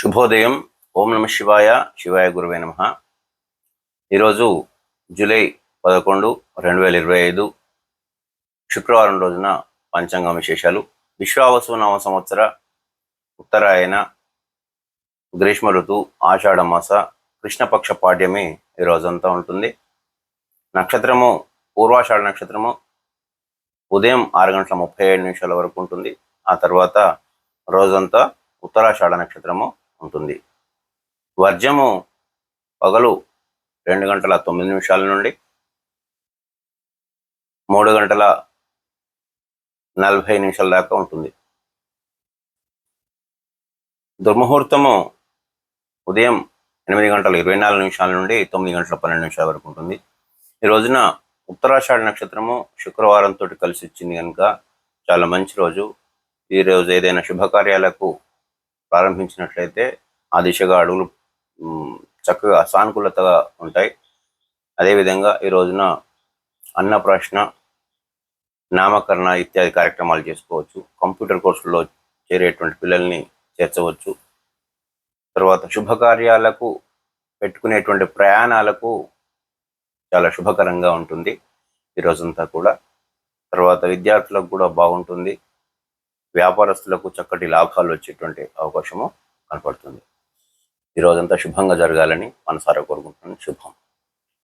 శుభోదయం. ఓం నమ శివాయ. శివాయ గురువే నమ. ఈరోజు జూలై పదకొండు రెండు వేల ఇరవై ఐదు శుక్రవారం రోజున పంచాంగం విశేషాలు. విశ్వావసు నామ సంవత్సర ఉత్తరాయణ గ్రీష్మ ఋతు ఆషాఢమాస కృష్ణపక్ష పాఠ్యమే ఈ రోజంతా ఉంటుంది. నక్షత్రము పూర్వాషాఢ నక్షత్రము ఉదయం ఆరు గంటల ముప్పై ఏడు నిమిషాల వరకు ఉంటుంది. ఆ తర్వాత రోజంతా ఉత్తరాషాఢ నక్షత్రము ఉంటుంది. వర్జము పగలు రెండు గంటల తొమ్మిది నిమిషాల నుండి మూడు గంటల నలభై నిమిషాల దాకా ఉంటుంది. దుర్ముహూర్తము ఉదయం ఎనిమిది గంటల ఇరవై నాలుగు నిమిషాల నుండి తొమ్మిది గంటల పన్నెండు నిమిషాల వరకు ఉంటుంది. ఈ రోజున ఉత్తరాషాఢ నక్షత్రము శుక్రవారంతో కలిసి వచ్చింది కనుక చాలా మంచి రోజు. ఈ రోజు ఏదైనా శుభకార్యాలకు ప్రారంభించినట్లయితే ఆ దిశగా అడుగులు చక్కగా సానుకూలతగా ఉంటాయి. అదేవిధంగా ఈ రోజున అన్నప్రాశన నామకరణ ఇత్యాది కార్యక్రమాలు చేసుకోవచ్చు. కంప్యూటర్ కోర్సుల్లో చేరేటువంటి పిల్లల్ని చేర్చవచ్చు. తర్వాత శుభకార్యాలకు పెట్టుకునేటువంటి ప్రయాణాలకు చాలా శుభకరంగా ఉంటుంది ఈ రోజంతా కూడా. తర్వాత విద్యార్థులకు కూడా బాగుంటుంది. వ్యాపారస్తులకు చక్కటి లాభాలు వచ్చేటువంటి అవకాశము కనపడుతుంది. ఈ రోజంతా శుభంగా జరగాలని మనసారా కోరుకుంటున్నాను. శుభం.